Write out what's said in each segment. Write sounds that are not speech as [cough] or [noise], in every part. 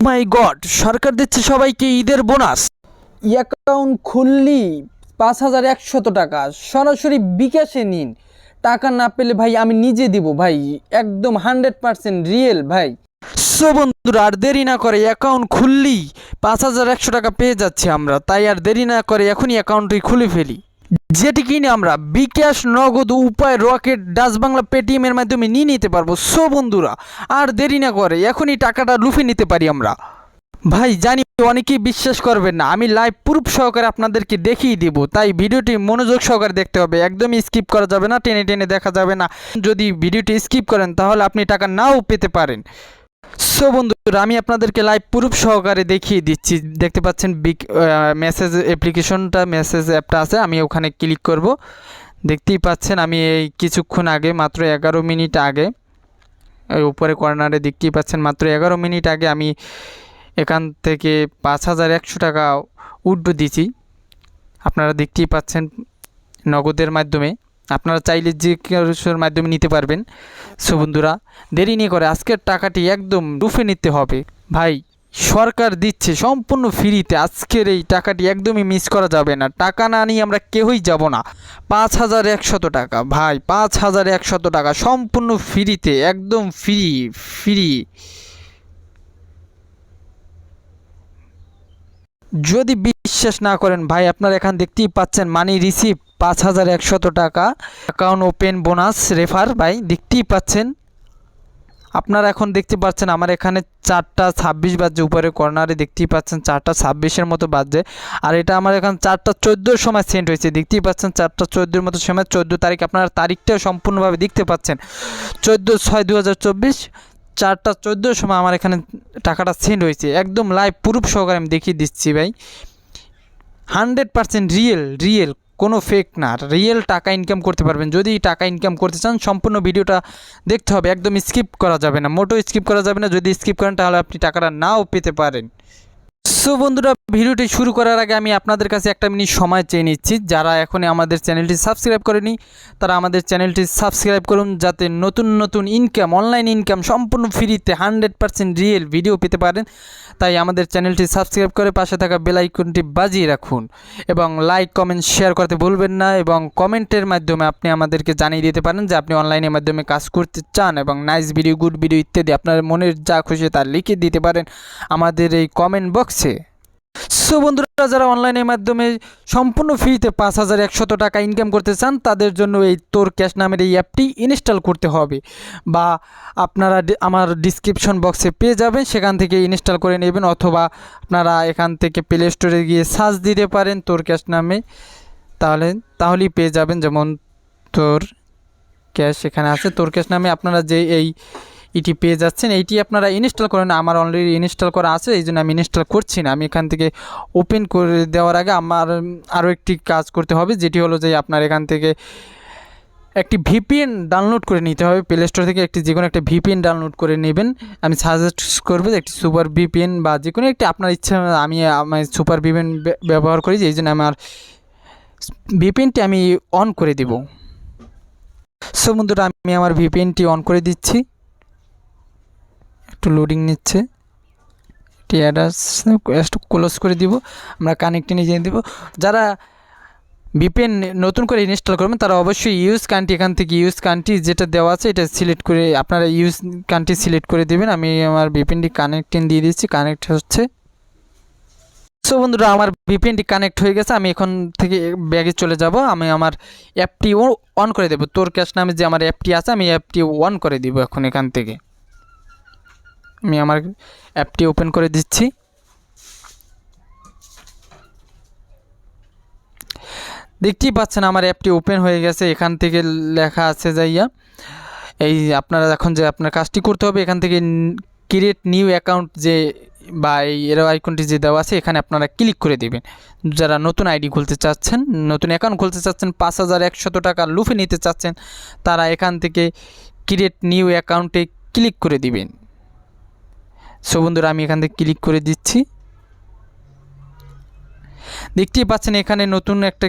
মাই god সরকার দিচ্ছে সবাইকে ঈদের বোনাস। অ্যাকাউন্ট খুললি পাঁচ হাজার একশত টাকা সরাসরি বিকাশে নিন। টাকা না পেলে ভাই আমি নিজে দিব ভাই একদম হান্ড্রেড পার্সেন্ট রিয়েল ভাই। সো বন্ধুরা আর দেরি না করে অ্যাকাউন্ট খুললি পাঁচ হাজার একশো টাকা পেয়ে যাচ্ছি আমরা তাই আর দেরি না করে এখনই অ্যাকাউন্টটি খুলে ফেলি। যেটি কিনে আমরা বিকাশ নগদ উপায় রকেট ডাচ বাংলা পেটিএম এর মাধ্যমে নিয়ে নিতে পারব। সো বন্ধুরা, আর দেরি না করে এখনই টাকাটা লুফে নিতে পারি আমরা। ভাই, জানি অনেকেই বিশ্বাস করবেন না, আমি লাইভ প্রুফ সহকারে আপনাদেরকে দেখিয়ে দিব। তাই ভিডিওটি মনোযোগ সহকারে দেখতে হবে, একদমই স্কিপ করা যাবে না, টেনে টেনে দেখা যাবে না। যদি ভিডিওটি স্কিপ করেন, তাহলে আপনি টাকা নাও পেতে পারেন। সো বন্ধুরা, আমি আপনাদেরকে লাইভ প্রুফ সহকারে দেখিয়ে দিচ্ছি। দেখতে পাচ্ছেন বিগ মেসেজ অ্যাপ্লিকেশনটা মেসেজ অ্যাপটা আছে, আমি ওখানে ক্লিক করব। দেখতেই পাচ্ছেন, আমি এই কিছুক্ষণ আগে, মাত্র এগারো মিনিট আগে উপরে কর্নারে দেখতেই পাচ্ছেন, মাত্র এগারো মিনিট আগে আমি এখান থেকে পাঁচ হাজার একশো টাকা উড্ডো দিয়েছি। আপনারা দেখতেই পাচ্ছেন, নগদের মাধ্যমে। আপনারা চাইলে যে কিছুর মাধ্যমে নিতে পারবেন। সো বন্ধুরা, দেরি নিয়ে করে আজকের টাকাটি একদম রুফে নিতে হবে। ভাই, সরকার দিচ্ছে সম্পূর্ণ ফ্রিতে। আজকের এই টাকাটি একদমই মিস করা যাবে না। টাকা না নিয়ে আমরা কেউই যাব না। পাঁচ হাজার একশত টাকা। ভাই, পাঁচ হাজার একশত টাকা সম্পূর্ণ ফ্রিতে, একদম ফ্রি ফ্রি। যদি বিশ্বাস না করেন, ভাই, আপনারা এখান দেখতেই পাচ্ছেন মানি রিসিভ পাঁচ হাজার একশত টাকা। অ্যাকাউন্ট ওপেন বোনাস রেফার ভাই, দেখতেই পাচ্ছেন। আপনারা এখন দেখতে পাচ্ছেন, আমার এখানে চারটা ছাব্বিশ বাজছে, উপরে কর্নারে দেখতেই পাচ্ছেন, চারটা ছাব্বিশের মতো বাজছে। আর এটা আমার এখানে চারটা চোদ্দোর সময় সেন্ড হয়েছে, দেখতেই পাচ্ছেন, চারটা চোদ্দোর মতো সময়, চোদ্দ তারিখ, আপনারা তারিখটাও সম্পূর্ণভাবে দেখতে পাচ্ছেন। চোদ্দ ছয় দু হাজার চব্বিশ চারটা চোদ্দোর সময় আমার এখানে টাকাটা সেন্ড হয়েছে। একদম লাইভ প্রুফ সহকারে আমি দেখিয়ে দিচ্ছি ভাই। হান্ড্রেড পারসেন্ট রিয়েল রিয়েল কোনো ফেক না। রিয়েল টাকা ইনকাম করতে পারবেন। যদি টাকা ইনকাম করতে চান, সম্পূর্ণ ভিডিওটা দেখতে হবে। একদম স্কিপ করা যাবে না। মোটো স্কিপ করা যাবে না। যদি স্কিপ করেন, তাহলে আপনি টাকাটা নাও পেতে পারেন। সো বন্ধুরা, ভিডিওটি শুরু করার আগে আমি আপনাদের কাছে একটা মিনিট সময় চেয়ে নিচ্ছি। যারা এখনই আমাদের চ্যানেলটি সাবস্ক্রাইব করেনি, তারা আমাদের চ্যানেলটি সাবস্ক্রাইব করুন যাতে নতুন নতুন ইনকাম অনলাইন ইনকাম সম্পূর্ণ ফ্রিতে হান্ড্রেড পার্সেন্ট রিয়েল ভিডিও পেতে পারেন। তাই আমাদের চ্যানেলটি সাবস্ক্রাইব করে পাশে থাকা বেল আইকনটি বাজিয়ে রাখুন এবং লাইক কমেন্ট শেয়ার করতে ভুলবেন না এবং কমেন্টের মাধ্যমে আপনি আমাদেরকে জানিয়ে দিতে পারেন যে আপনি অনলাইনের মাধ্যমে কাজ করতে চান এবং নাইস ভিডিও গুড ভিডিও ইত্যাদি আপনার মনের যা খুশি তা লিখে দিতে পারেন। আমাদের এই কমেন্ট বক্সে সো বন্ধুরা, যারা অনলাইনের মাধ্যমে সম্পূর্ণ ফ্রিতে পাঁচ হাজার একশত টাকা ইনকাম করতে চান, তাদের জন্য এই তোর ক্যাশ নামের এই অ্যাপটি ইনস্টল করতে হবে বা আপনারা আমার ডিসক্রিপশন বক্সে পেয়ে যাবেন, সেখান থেকে ইনস্টল করে নেবেন অথবা আপনারা এখান থেকে প্লে স্টোরে গিয়ে সার্চ দিতে পারেন তোর ক্যাশ নামে। তাহলে, তাহলেই পেয়ে যাবেন যেমন তোর ক্যাশ এখানে আছে। তোর ক্যাশ নামে আপনারা যে এই ইটি পেয়ে যাচ্ছেন। এইটি আপনারা ইনস্টল করেন, আমার অলরেডি ইনস্টল করা আছে, এই জন্য আমি ইনস্টল করছি না। আমি এখান থেকে ওপেন করে দেওয়ার আগে আমার আরও একটি কাজ করতে হবে, যেটি হলো যে আপনার এখান থেকে একটি ভিপিএন ডাউনলোড করে নিতে হবে। প্লে স্টোর থেকে একটি যে কোনো একটা ভিপিএন ডাউনলোড করে নেবেন। আমি সাজেস্ট করব যে একটি সুপার ভিপিএন বা যে কোনো একটি আপনার ইচ্ছা, আমি আমি সুপার ভিপিএন ব্যবহার করি, যে এই জন্য আমার ভিপিএনটি আমি অন করে দেব। সো বন্ধুরা, আমি আমার ভিপিএনটি অন করে দিচ্ছি। একটু লোডিং নিচ্ছে। এটি অ্যাডাস ক্লোজ করে দিব। আমরা কানেক্টে নিয়ে দিব যারা ভিপিএন নতুন করে ইনস্টল করবেন, তারা অবশ্যই ইউজ কান্ট্রি এখান থেকে ইউজ কান্ট্রি যেটা দেওয়া আছে, এটা সিলেক্ট করে আপনারা ইউজ কান্ট্রি সিলেক্ট করে দেবেন। আমি আমার ভিপিএনটি কানেক্টিং দিয়ে দিচ্ছি। কানেক্ট হচ্ছে। সো বন্ধুরা, আমার ভিপিএনটি কানেক্ট হয়ে গেছে। আমি এখন থেকে ব্যাগে চলে যাব। আমি আমার অ্যাপটি অন করে দেবো। তোর ক্যাশ নামে যে আমার অ্যাপটি আছে, আমি অ্যাপটি অন করে দিব এখন এখান থেকে। আমি আমার অ্যাপটি ওপেন করে দিচ্ছি। দেখতেই পাচ্ছেন আমার অ্যাপটি ওপেন হয়ে গেছে, এখান থেকে লেখা আছে যাইয়া, এই আপনারা এখন যে আপনার কাজটি করতে হবে, এখান থেকে ক্রিয়েট নিউ অ্যাকাউন্ট যে বা এই এরো আইকনটি যে দেওয়া আছে, এখানে আপনারা ক্লিক করে দেবেন। যারা নতুন আইডি খুলতে চাচ্ছেন, নতুন অ্যাকাউন্ট খুলতে চাচ্ছেন, পাঁচ হাজার একশত টাকা লুফে নিতে চাচ্ছেন, তারা এখান থেকে ক্রিয়েট নিউ অ্যাকাউন্টে ক্লিক করে দিবেন। সো বন্ধুরা, আমি এখান থেকে ক্লিক করে দিচ্ছি। দেখতেই পাচ্ছেন এখানে নতুন একটা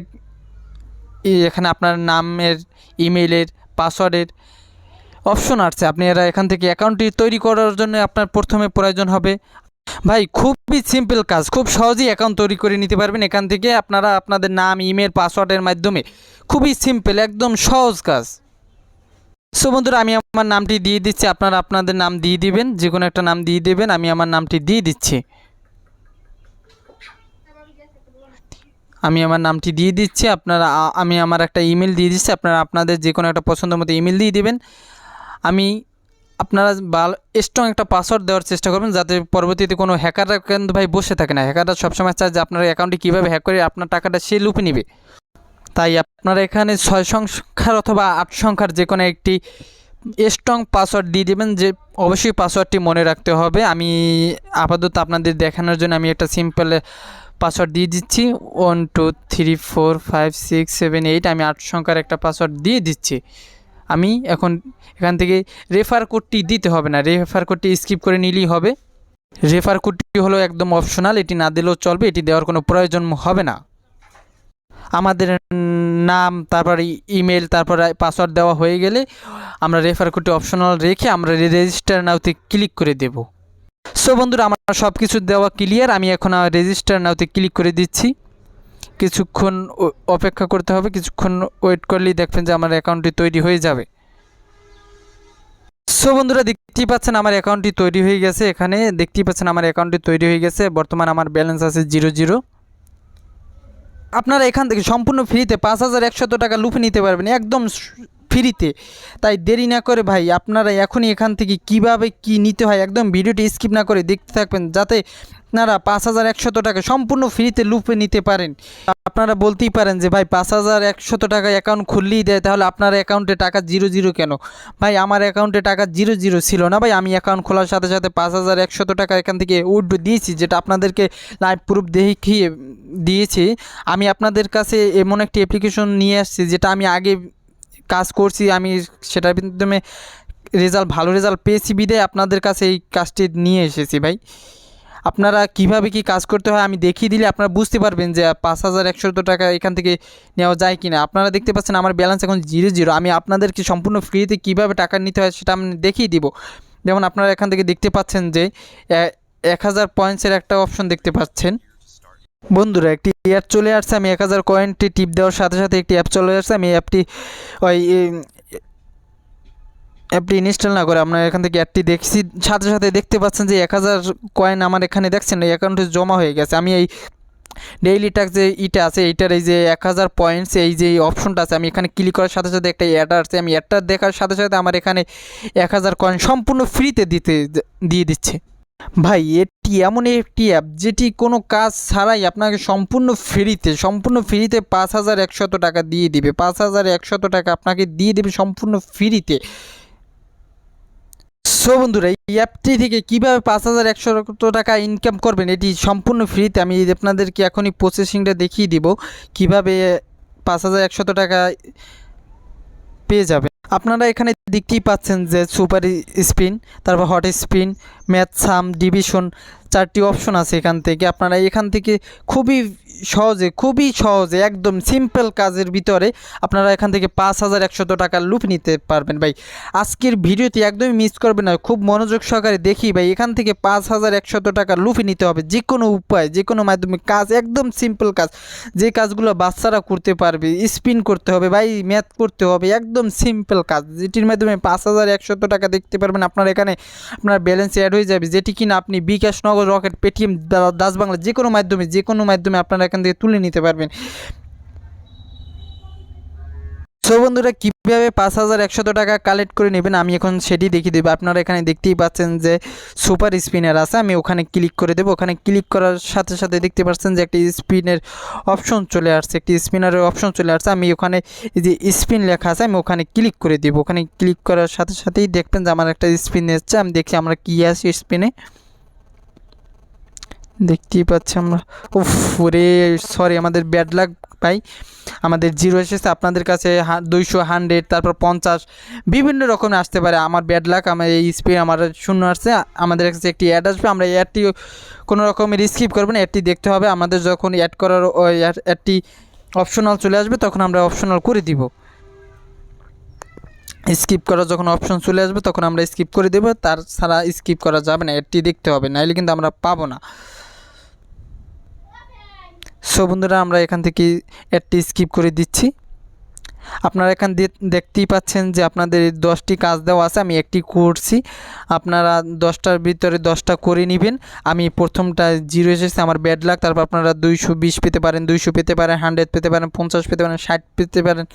এখানে আপনার নামের ইমেলের পাসওয়ার্ডের অপশন আসছে। আপনি এরা এখান থেকে অ্যাকাউন্টটি তৈরি করার জন্য আপনার প্রথমে প্রয়োজন হবে। ভাই, খুবই সিম্পল কাজ। খুব সহজেই অ্যাকাউন্ট তৈরি করে নিতে পারবেন। এখান থেকে আপনারা আপনাদের নাম ইমেল পাসওয়ার্ডের মাধ্যমে। খুবই সিম্পল, একদম সহজ কাজ। সো বন্ধুরা, আমি আমার নামটি দিয়ে দিচ্ছি। আপনারা আপনাদের নাম দিয়ে দিবেন যে কোনো একটা নাম দিয়ে দেবেন, আমি আমার নামটি দিয়ে দিচ্ছি। আমি আমার নামটি দিয়ে দিচ্ছি। আপনারা আমি আমার একটা ইমেল দিয়ে দিচ্ছি। আপনারা আপনাদের যে কোনো একটা পছন্দ মতো ইমেল দিয়ে দিবেন। আমি আপনারা ভালো স্ট্রং একটা পাসওয়ার্ড দেওয়ার চেষ্টা করবেন, যাতে পরবর্তীতে কোনো হ্যাকাররা কিন্তু ভাই বসে থাকে না। হ্যাকাররা সবসময় চায় যে আপনার অ্যাকাউন্টটি কীভাবে হ্যাক করে আপনার টাকাটা সে লুপে নেবে। তাই আপনারা এখানে ছয় সংখ্যার অথবা আট সংখ্যার যে কোনো একটি স্ট্রং পাসওয়ার্ড দিয়ে দেবেন যে অবশ্যই পাসওয়ার্ডটি মনে রাখতে হবে। আমি আপাতত আপনাদের দেখানোর জন্য আমি একটা সিম্পল পাসওয়ার্ড দিয়ে দিচ্ছি। One two three four five six seven eight আমি আট সংখ্যার একটা পাসওয়ার্ড দিয়ে দিচ্ছি। আমি এখন এখান থেকে রেফার কোডটি দিতে হবে না। রেফার কোডটি স্কিপ করে নিলেই হবে। রেফার কোডটি হলো একদম অপশনাল এটি না দিলেও চলবে, এটি দেওয়ার কোনো প্রয়োজন হবে না। আমাদের নাম, তারপর ইমেল তারপর পাসওয়ার্ড দেওয়া হয়ে গেলে আমরা রেফার কোডটি অপশনাল রেখে আমরা রেজিস্টার নাওতে ক্লিক করে দেব। সো বন্ধুরা, আমার সব কিছু দেওয়া ক্লিয়ার আমি এখন রেজিস্টার নাওতে ক্লিক করে দিচ্ছি। কিছুক্ষণ অপেক্ষা করতে হবে, কিছুক্ষণ ওয়েট করলেই দেখবেন যে আমার অ্যাকাউন্টটি তৈরি হয়ে যাবে। সো বন্ধুরা, দেখতেই পাচ্ছেন আমার অ্যাকাউন্টটি তৈরি হয়ে গেছে এখানে। দেখতেই পাচ্ছেন আমার অ্যাকাউন্টটি তৈরি হয়ে গেছে, বর্তমান আমার ব্যালেন্স আছে জিরো জিরো আপনারা এখান থেকে সম্পূর্ণ ফ্রিতে পাঁচ হাজার একশত টাকা লুফে নিতে পারবেন। একদম ফ্রিতে। তাই দেরি না করে ভাই, আপনারা এখনই এখান থেকে কীভাবে কি নিতে হয় একদম ভিডিওটি স্কিপ না করে দেখতে থাকবেন, যাতে আপনারা পাঁচ হাজার একশত টাকা সম্পূর্ণ ফ্রিতে লুপে নিতে পারেন। আপনারা বলতেই পারেন যে, ভাই, পাঁচ হাজার একশত টাকা অ্যাকাউন্ট খুললেই দেয়, তাহলে আপনার অ্যাকাউন্টে টাকা জিরো জিরো কেন? ভাই, আমার অ্যাকাউন্টে টাকা জিরো জিরো ছিল না, ভাই, আমি অ্যাকাউন্ট খোলার সাথে সাথে পাঁচ হাজার একশত টাকা এখান থেকে উইথড্র দিয়েছি, যেটা আপনাদেরকে লাইভ প্রুফ দেখিয়ে দিয়েছি। আমি আপনাদের কাছে এমন একটি অ্যাপ্লিকেশন নিয়ে আসছি, যেটা আমি আগে কাজ করছি, আমি সেটার মাধ্যমে রেজাল্ট ভালো রেজাল্ট পেয়েছি বিদায় আপনাদের কাছে এই কাজটি নিয়ে এসেছি ভাই। আপনারা কীভাবে কি কাজ করতে হয় আমি দেখিয়ে দিলে আপনারা বুঝতে পারবেন যে পাঁচ হাজার একশো টাকা এখান থেকে নেওয়া যায় কি না আপনারা দেখতে পাচ্ছেন আমার ব্যালেন্স এখন জিরো জিরো আমি আপনাদেরকে সম্পূর্ণ ফ্রিতে কীভাবে টাকা নিতে হয় সেটা আমি দেখিয়ে দিব। যেমন আপনারা এখান থেকে দেখতে পাচ্ছেন যে এক হাজার পয়েন্টসের একটা অপশন দেখতে পাচ্ছেন। বন্ধুরা, একটি অ্যাপ চলে আসছে, আমি এক হাজার কয়েনটি টিপ দেওয়ার সাথে সাথে একটি অ্যাপ চলে আসছে, আমি অ্যাপটি ওই অ্যাপটি ইনস্টল না করে আপনার এখান থেকে অ্যাপটি দেখছি। সাথে সাথে দেখতে পাচ্ছেন যে এক হাজার কয়েন আমার এখানে দেখছেন, এই অ্যাকাউন্টে জমা হয়ে গেছে। আমি এই ডেইলি ট্যাক্স যে ইটা আছে, এইটার এই যে এক হাজার পয়েন্টস এই যে অপশনটা আছে, আমি এখানে ক্লিক করার সাথে সাথে একটা অ্যাড আসছে। আমি অ্যাডটা দেখার সাথে সাথে আমার এখানে এক হাজার কয়েন সম্পূর্ণ ফ্রিতে দিতে, দিয়ে দিচ্ছে। ভাই, এটি এমন একটি অ্যাপ যেটি কোনো কাজ ছাড়াই আপনাকে সম্পূর্ণ ফ্রিতে সম্পূর্ণ ফ্রিতে পাঁচ হাজার একশত টাকা দিয়ে দিবে। পাঁচ হাজার একশত টাকা আপনাকে দিয়ে দেবে সম্পূর্ণ ফ্রিতে। সো বন্ধুরা, এই অ্যাপটি থেকে কীভাবে পাঁচ হাজার একশো টাকা ইনকাম করবেন, এটি সম্পূর্ণ ফ্রিতে আমি আপনাদেরকে এখনই প্রসেসিংটা দেখিয়ে দিব, কীভাবে পাঁচ হাজার একশত টাকা পেয়ে যাবে আপনারা এখানে দেখতেই পাচ্ছেন যে সুপার স্পিন তারপর hot spin math, sum, division চারটি অপশন আছে এখান থেকে। আপনারা এখান থেকে খুবই সহজে খুবই সহজে, একদম সিম্পল কাজের ভিতরে আপনারা এখান থেকে পাঁচ হাজার একশত টাকা লুপ নিতে পারবেন। ভাই, আজকের ভিডিওটি একদমই মিস করবেন না। খুব মনোযোগ সহকারে দেখি ভাই, এখান থেকে পাঁচ হাজার একশত টাকা লুফে নিতে হবে যে কোনো উপায় যে কোনো মাধ্যমে কাজ, একদম সিম্পল কাজ। যে কাজগুলো বাচ্চারা করতে পারবে স্পিন করতে হবে ভাই ম্যাথ করতে হবে, একদম সিম্পল কাজ। যেটির মাধ্যমে পাঁচ হাজার একশত টাকা দেখতে পারবেন। আপনার এখানে আপনার ব্যালেন্স অ্যাড হয়ে যাবে, যেটি কিনা আপনি bKash Nagad Rocket Paytm Dutch Bangla যে কোনো মাধ্যমে, যে কোনো মাধ্যমে আপনারা এখান থেকে তুলে নিতে পারবেন। সো বন্ধুরা, কীভাবে পাঁচ হাজার একশত টাকা কালেক্ট করে নেবেন? আমি এখন সেটি দেখিয়ে দেবো। আপনারা এখানে দেখতেই পাচ্ছেন যে সুপার স্পিনার আছে। আমি ওখানে ক্লিক করে দেবো। ওখানে ক্লিক করার সাথে সাথে দেখতে পাচ্ছেন যে একটি স্পিনের অপশন চলে আসছে। একটি স্পিনারের অপশন চলে আসছে। আমি ওখানে যে স্পিন লেখা আছে, আমি ওখানে ক্লিক করে দেবো। ওখানে ক্লিক করার সাথে সাথেই দেখবেন যে আমার একটা স্পিন এসছে। আমি দেখছি আমরা কী আছে স্পিনে দেখতেই পাচ্ছি আমরা। উফ রে সরি আমাদের ব্যাড লাক ভাই আমাদের জিরো এসেছে, আপনাদের কাছে দুইশো হান্ড্রেড তারপর পঞ্চাশ, বিভিন্ন রকমের আসতে পারে। আমার ব্যাড লাক আমার এই স্পিড আমার শূন্য আসছে। আমাদের কাছে একটি অ্যাড আসবে, আমরা অ্যাডটি কোনো রকমের স্কিপ করবেন অ্যাডটি দেখতে হবে। আমাদের যখন অ্যাড করার অ্যাডটি অপশনাল চলে আসবে, তখন আমরা অপশনাল করে দিব। স্কিপ করার যখন অপশন চলে আসবে, তখন আমরা স্কিপ করে দেবো। তার ছাড়া স্কিপ করা যাবে না এটি দেখতে হবে। নাইলে কিন্তু আমরা পাবো না। সো বন্ধুরা, আমরা এখান থেকে এডটি স্কিপ করে দিচ্ছি। আপনারা এখান দেখতেই পাচ্ছেন যে আপনাদের দশটি কাজ দেওয়া আছে, আমি একটি করছি। আপনারা দশটার ভিতরে দশটা করে নেবেন। আমি প্রথমটা জিরো এসেছে, আমার ব্যাড লাক তারপর আপনারা দুইশো বিশ পেতে পারেন, দুইশো পেতে পারেন হান্ড্রেড পেতে পারেন, পঞ্চাশ পেতে পারেন, ষাট পেতে পারেন,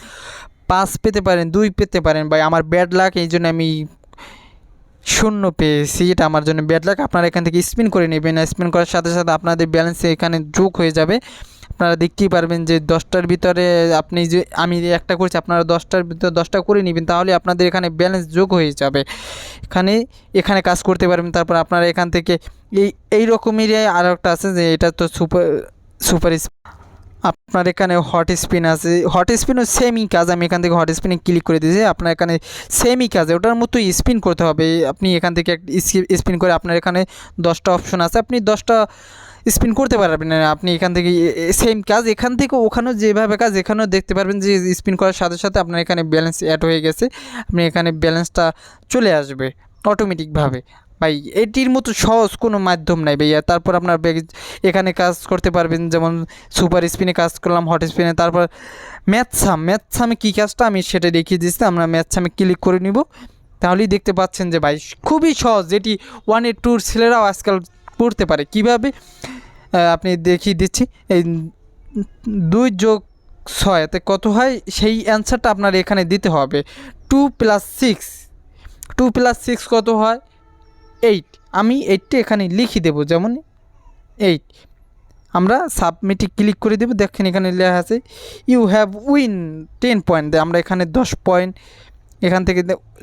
পাঁচ পেতে পারেন, দুই পেতে পারেন। ভাই, আমার ব্যাড লাক এই জন্য আমি শূন্য পেয়েছি, এটা আমার জন্য ব্যাড লাক আপনারা এখান থেকে স্পিন করে নেবেন স্পিন করার সাথে সাথে আপনাদের ব্যালেন্সে এখানে যোগ হয়ে যাবে। আপনারা দেখতেই পারবেন যে দশটার ভিতরে আপনি যে আমি যে একটা করছি, আপনারা দশটার ভিতরে দশটা করে নেবেন, তাহলে আপনাদের এখানে ব্যালেন্স যোগ হয়ে যাবে। এখানে এখানে কাজ করতে পারবেন, তারপর আপনারা এখান থেকে এই এই রকমেরই আরও একটা আছে যে এটা তো সুপার সুপার আপনার এখানে হট স্পিন আছে। হট স্পিনও সেমই কাজ। আমি এখান থেকে হট স্পিনে ক্লিক করে দিয়েছি। আপনার এখানে সেমই কাজ। ওটার মতো স্পিন করতে হবে। আপনি এখান থেকে স্পিন করে আপনার এখানে দশটা অপশন আছে। আপনি দশটা স্পিন করতে পারবেন। আপনি এখান থেকে সেম কাজ। এখান থেকে ওখানেও যেভাবে কাজ, এখানেও দেখতে পারবেন যে স্পিন করার সাথে সাথে আপনার এখানে ব্যালেন্স অ্যাড হয়ে গেছে। আপনি এখানে ব্যালেন্সটা চলে আসবে অটোমেটিকভাবে ভাই, এটির মতো সহজ কোনো মাধ্যম নাই ভাইয়া। তারপর আপনার এখানে কাজ করতে পারবেন, যেমন সুপার স্পিনে কাজ করলাম, হট স্পিনে, তারপর ম্যাথসাম। ম্যাথসামে কী কাজটা? আমি সেটা দেখিয়ে দিচ্ছি, আমরা ম্যাথসামে ক্লিক করে নিব। তাহলেই দেখতে পাচ্ছেন যে ভাই, খুবই সহজ। যেটি ওয়ানের টুর ছেলেরাও আজকাল পড়তে পারে। কীভাবে? আপনি দেখিয়ে দিচ্ছি। এই দুই যোগ ছয়, এতে কত হয়? সেই অ্যান্সারটা আপনার এখানে দিতে হবে। Two plus six two plus six কত হয়? এইট আমি এইটটি এখানে লিখে দেবো, যেমন এইট আমরা সাবমিটে ক্লিক করে দেবো, দেখেন এখানে লেখা আছে you have win ten point আমরা এখানে দশ পয়েন্ট এখান থেকে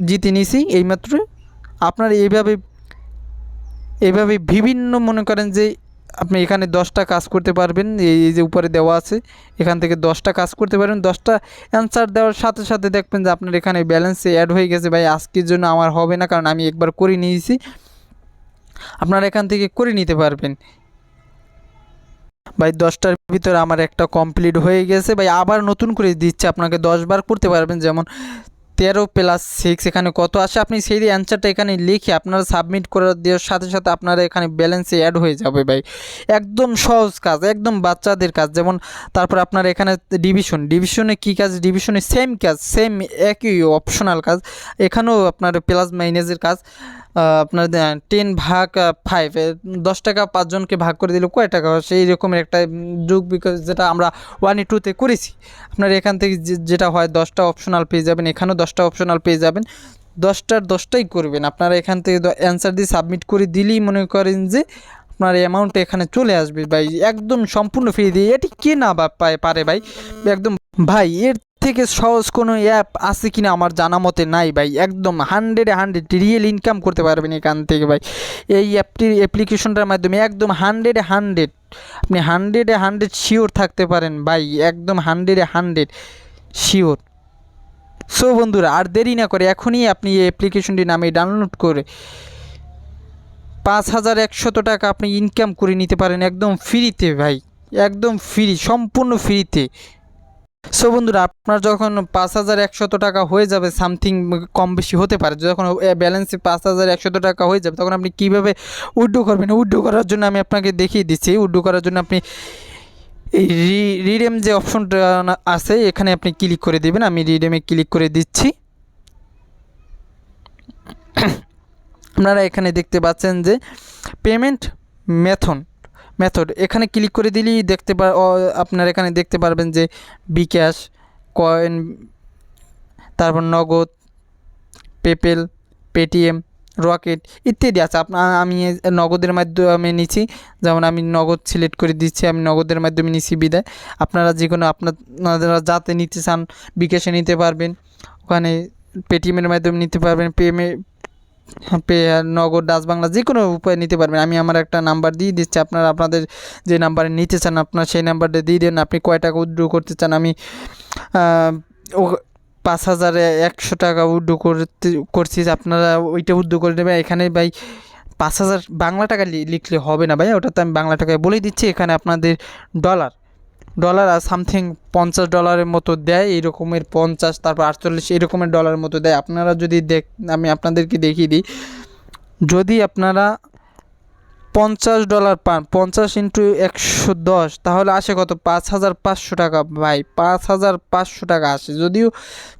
জিতে নিয়েছি এইমাত্র। আপনার এইভাবে এইভাবে বিভিন্ন মনে করেন যে আপনি এখানে দশটা কাজ করতে পারবেন, এই যে উপরে দেওয়া আছে, এখান থেকে দশটা কাজ করতে পারবেন, দশটা অ্যান্সার দেওয়ার সাথে সাথে দেখবেন যে আপনার এখানে ব্যালেন্সে অ্যাড হয়ে গেছে, ভাই, আজকের জন্য আমার হবে না, কারণ আমি একবার করে নিয়েছি। আপনারা এখান থেকে করে নিতে পারবেন। ভাই, দশটার ভিতরে আমার একটা কমপ্লিট হয়ে গেছে। ভাই, আবার নতুন করে দিচ্ছে। আপনাকে দশবার করতে পারবেন। যেমন তেরো প্লাস সিক্স এখানে কত আসে? আপনি সেই অ্যান্সারটা এখানে লিখে আপনারা সাবমিট করার দেওয়ার সাথে সাথে আপনারা এখানে ব্যালেন্সে অ্যাড হয়ে যাবে ভাই। একদম সহজ কাজ, একদম বাচ্চাদের কাজ। যেমন তারপর আপনার এখানে ডিভিশন ডিভিশনে কী কাজ? ডিভিশনে সেম কাজ সেম একই অপশনাল কাজ। এখানেও আপনার প্লাস মাইনাসের কাজ। আপনার টেন ভাগ ফাইভ দশ টাকা পাঁচজনকে ভাগ করে দিলে, কয় টাকা? হয় সেই রকমের একটা যুগ বিকাশ যেটা আমরা ওয়ান ই টুতে করেছি। আপনার এখান থেকে যেটা হয়, দশটা অপশনাল পেয়ে যাবেন, এখানেও দশটা অপশনাল পেয়ে যাবেন। দশটার দশটাই করবেন। আপনারা এখান থেকে অ্যান্সার দিয়ে সাবমিট করে দিলেই মনে করেন যে, আপনার অ্যামাউন্ট এখানে চলে আসবে। ভাই, একদম সম্পূর্ণ ফ্রি দিয়ে, এটি কে না পারে ভাই? একদম, ভাই, এর থেকে সহজ কোনো অ্যাপ আছে কিনা আমার জানা মতে নাই, ভাই। একদম হান্ড্রেডে হান্ড্রেড রিয়েল ইনকাম করতে পারবেন এখান থেকে, ভাই। এই অ্যাপটির অ্যাপ্লিকেশনটার মাধ্যমে একদম হান্ড্রেডে হান্ড্রেড আপনি হান্ড্রেডে হান্ড্রেড শিওর থাকতে পারেন, ভাই। একদম হান্ড্রেডে হান্ড্রেড শিওর সো বন্ধুরা, আর দেরি না করে এখনই আপনি এই অ্যাপ্লিকেশনটি নামে ডাউনলোড করে পাঁচ হাজার একশত টাকা আপনি ইনকাম করে নিতে পারেন একদম ফ্রিতে ভাই। একদম ফ্রি সম্পূর্ণ ফ্রিতে সো বন্ধুরা, আপনার যখন পাঁচ হাজার একশত টাকা হয়ে যাবে সামথিং কম বেশি হতে পারে, যখন ব্যালেন্সে পাঁচ হাজার একশত টাকা হয়ে যাবে, তখন আপনি কীভাবে উইড্রো করবেন? উইড্রো করার জন্য আমি আপনাকে দেখিয়ে দিচ্ছি। উইড্রো করার জন্য আপনি এই রি রিডেম যে অপশনটা আছে, এখানে আপনি ক্লিক করে দেবেন। আমি রিডেমে ক্লিক করে দিচ্ছি। [coughs] আপনারা এখানে দেখতে পাচ্ছেন যে পেমেন্ট মেথড মেথড এখানে ক্লিক করে দিলেই দেখতে পা আপনারা এখানে দেখতে পারবেন যে বিকাশ কয়েন তারপর নগদ পেপেল পেটিএম রকেট ইত্যাদি আছে। আপনার আমি নগদের মাধ্যমে নিচ্ছি যেমন আমি নগদ সিলেক্ট করে দিচ্ছি, আমি নগদের মাধ্যমে নিচ্ছি বিদায়। আপনারা যে কোনো আপনারা যাতে নিতে চান, বিকাশে নিতে পারবেন। ওখানে পেটিএমের মাধ্যমে নিতে পারবেন। পেমে নগদ ডাচ বাংলা যে কোনো উপায়ে নিতে পারবেন। আমি আমার একটা নাম্বার দিয়ে দিচ্ছি। আপনারা আপনাদের যে নাম্বারে নিতে চান, আপনার সেই নাম্বারটা দিয়ে দেন। আপনি কয় টাকা উইথড্র করতে চান, আমি পাঁচ হাজারে একশো টাকা উইথড্র করতে, করছি। আপনারা ওইটা উইথড্র করে নেবেন। এখানে ভাই পাঁচ হাজার বাংলা টাকা লিখলে হবে না ভাই ওটা তো আমি বাংলা টাকায় বলেই দিচ্ছি। এখানে আপনাদের ডলার ডলার আর সামথিং পঞ্চাশ ডলারের মতো দেয় এই রকমের পঞ্চাশ, তারপর আটচল্লিশ, এরকমের ডলারের মতো দেয়। আপনারা যদি দেখ, আমি আপনাদেরকে দেখিয়ে দিই, যদি আপনারা পঞ্চাশ ডলার পান, পঞ্চাশ ইন্টু একশো দশ, তাহলে আসে কত? পাঁচ হাজার পাঁচশো টাকা ভাই, পাঁচ হাজার পাঁচশো টাকা আসে। যদিও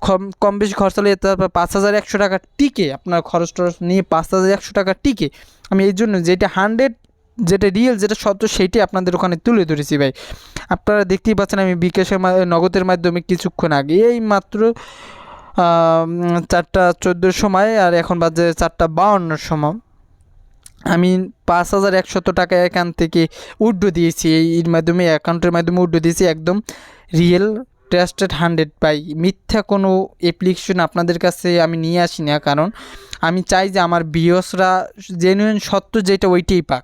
কম কম বেশি খরচ হলে তারপর পাঁচ হাজার একশো টাকা টিকে, আপনার খরচ টরচ নিয়ে পাঁচ হাজার একশো টাকা টিকে। আমি এই জন্য যেটা হান্ড্রেড যেটা রিয়েল যেটা সত্য, সেইটাই আপনাদের ওখানে তুলে ধরেছি ভাই। আপনারা দেখতেই পাচ্ছেন আমি বিকাশের নগদের মাধ্যমে কিছুক্ষণ আগে, এই মাত্র চারটা চোদ্দোর সময় আর এখন বাজে চারটা বাউন্নর সময়। আমি পাঁচ হাজার একশত টাকা এখান থেকে উড্ডো দিয়েছি এর মাধ্যমে, অ্যাকাউন্টের মাধ্যমে উড্ডো দিয়েছি একদম রিয়েল ট্রাস্টেড হান্ড্রেড বাই মিথ্যা কোনো অ্যাপ্লিকেশন আপনাদের কাছে আমি নিয়ে আসি না, কারণ আমি চাই যে আমার বিয়সরা জেনুইন সত্য যেটা ওইটাই পাক।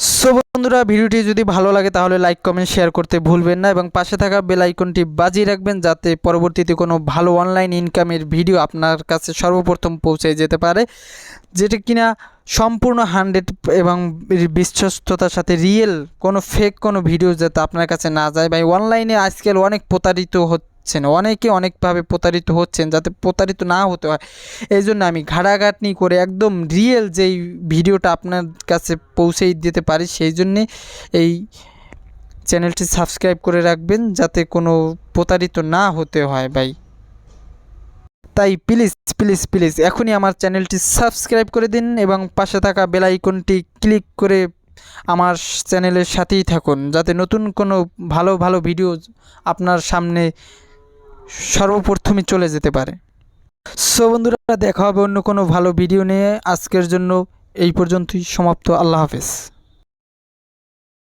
সো বন্ধুরা, ভিডিওটি যদি ভালো লাগে তাহলে লাইক, কমেন্ট, শেয়ার করতে ভুলবেন না এবং পাশে থাকা বেল আইকনটি বাজিয়ে রাখবেন যাতে পরবর্তীতে কোনো ভালো অনলাইন ইনকামের ভিডিও আপনার কাছে সর্বপ্রথম পৌঁছে যেতে পারে, যেটা কিনা সম্পূর্ণ হান্ড্রেড এবং বিশ্বস্ততার সাথে রিয়েল কোনো ফেক কোনো ভিডিও যাতে আপনার কাছে না যায়। বা অনলাইনে আজকাল অনেক প্রতারিত হচ্ছেন, অনেকে অনেকভাবে প্রতারিত হচ্ছেন যাতে প্রতারিত না হতে হয়। এই জন্য আমি ঘাটাঘাটনি করে একদম রিয়েল যেই ভিডিওটা আপনার কাছে পৌঁছে দিতে পারি সেই জন্যে এই চ্যানেলটি সাবস্ক্রাইব করে রাখবেন যাতে কোনো প্রতারিত না হতে হয় ভাই। তাই প্লিজ প্লিজ প্লিজ এখনই আমার চ্যানেলটি সাবস্ক্রাইব করে দিন এবং পাশে থাকা বেল আইকনটি ক্লিক করে আমার চ্যানেলের সাথেই থাকুন, যাতে নতুন কোনো ভালো ভালো ভিডিও আপনার সামনে সর্বপ্রথমে চলে যেতে পারে। সো বন্ধুরা, দেখা হবে অন্য কোনো ভালো ভিডিও নিয়ে। আজকের জন্য এই পর্যন্তই। সমাপ্ত। আল্লাহ হাফেজ।